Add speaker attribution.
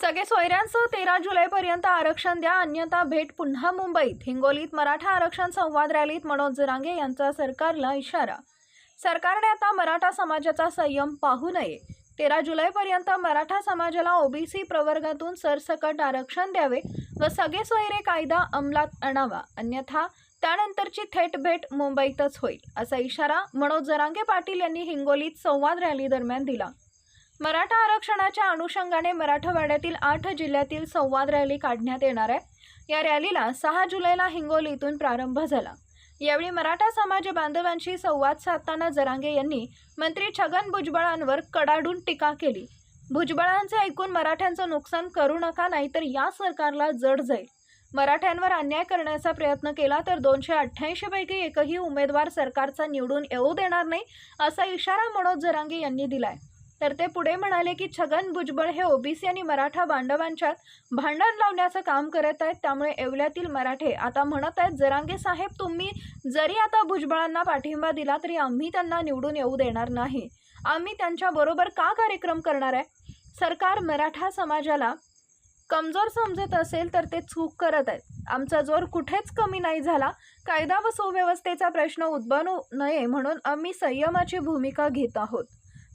Speaker 1: सगळे सोयऱ्यांसह तेरा जुलैपर्यंत आरक्षण द्या. अन्यथा भेट पुन्हा मुंबईत. हिंगोलीत मराठा आरक्षण संवाद रॅलीत मनोज जरांगे यांचा सरकारला इशारा. सरकारने आता मराठा समाजाचा संयम पाहू नये. तेरा जुलैपर्यंत मराठा समाजाला ओबीसी प्रवर्गातून सरसकट आरक्षण द्यावे व सगळे सोयरे कायदा अंमलात आणावा. अन्यथा त्यानंतरची थेट भेट मुंबईतच होईल असा इशारा मनोज जरांगे पाटील यांनी हिंगोलीत संवाद रॅली दरम्यान दिला. मराठा आरक्षणाच्या अनुषंगाने मराठवाड्यातील आठ जिल्ह्यातील संवाद रॅली काढण्यात येणार आहे. या रॅलीला सहा जुलैला हिंगोलीतून प्रारंभ झाला. यावेळी मराठा समाज बांधवांशी संवाद साधताना जरांगे यांनी मंत्री छगन भुजबळांवर कडाडून टीका केली. भुजबळांचे ऐकून मराठ्यांचं नुकसान करू नका नाहीतर या सरकारला जड जाईल. मराठ्यांवर अन्याय करण्याचा प्रयत्न केला तर दोनशे अठ्ठ्याऐंशी पैकी एकही उमेदवार सरकारचा निवडून येऊ देणार नाही असा इशारा मनोज जरांगे यांनी दिलाय. तर ते पुढे म्हणाले की छगन भुजबळ हे ओबीसी आणि मराठा बांधवांच्यात भांडण लावण्याचं काम करत आहेत. त्यामुळे येवल्यातील मराठे आता म्हणत आहेत जरांगे साहेब तुम्ही जरी आता भुजबळांना पाठिंबा दिला तरी आम्ही त्यांना निवडून येऊ देणार नाही. आम्ही त्यांच्याबरोबर का कार्यक्रम करणार आहे? सरकार मराठा समाजाला कमजोर समजत असेल तर ते चूक करत आहेत. आमचा जोर कुठेच कमी नाही झाला. कायदा व सुव्यवस्थेचा प्रश्न उद्भवू नये म्हणून आम्ही संयमाची भूमिका घेत आहोत.